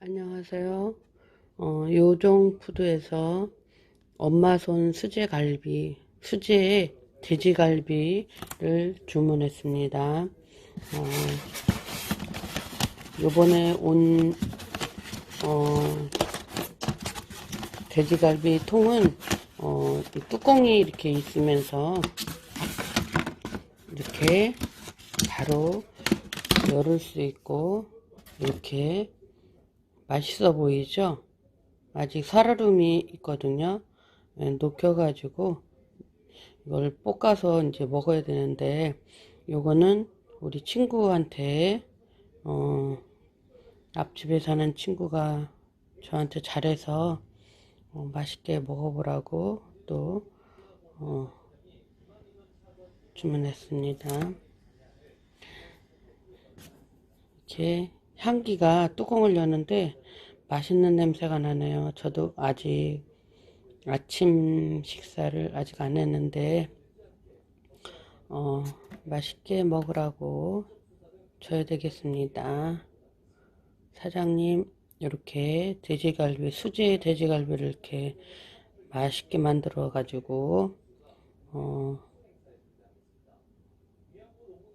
안녕하세요. 어, 요종푸드에서 엄마손 수제갈비, 수제 돼지갈비를 주문했습니다. 어, 요번에 온, 어, 돼지갈비 통은, 어, 이 뚜껑이 이렇게 있으면서, 이렇게 바로 열을 수 있고, 이렇게 맛있어 보이죠? 아직 살얼음이 있거든요. 예, 녹여가지고 이걸 볶아서 이제 먹어야 되는데 요거는 우리 친구한테 어, 앞집에 사는 친구가 저한테 잘해서 어, 맛있게 먹어보라고 또 어, 주문했습니다. 이렇게 향기가 뚜껑을 여는데 맛있는 냄새가 나네요. 저도 아직 아침 식사를 아직 안 했는데 어, 맛있게 먹으라고 줘야 되겠습니다. 사장님 이렇게 돼지갈비 수제 돼지갈비를 이렇게 맛있게 만들어 가지고 어,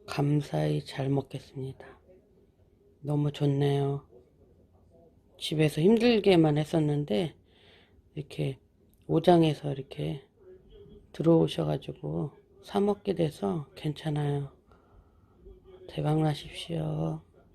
감사히 잘 먹겠습니다. 너무 좋네요. 집에서 힘들게만 했었는데 이렇게 오장에서 이렇게 들어오셔가지고 사 먹게 돼서 괜찮아요. 대박 나십시오.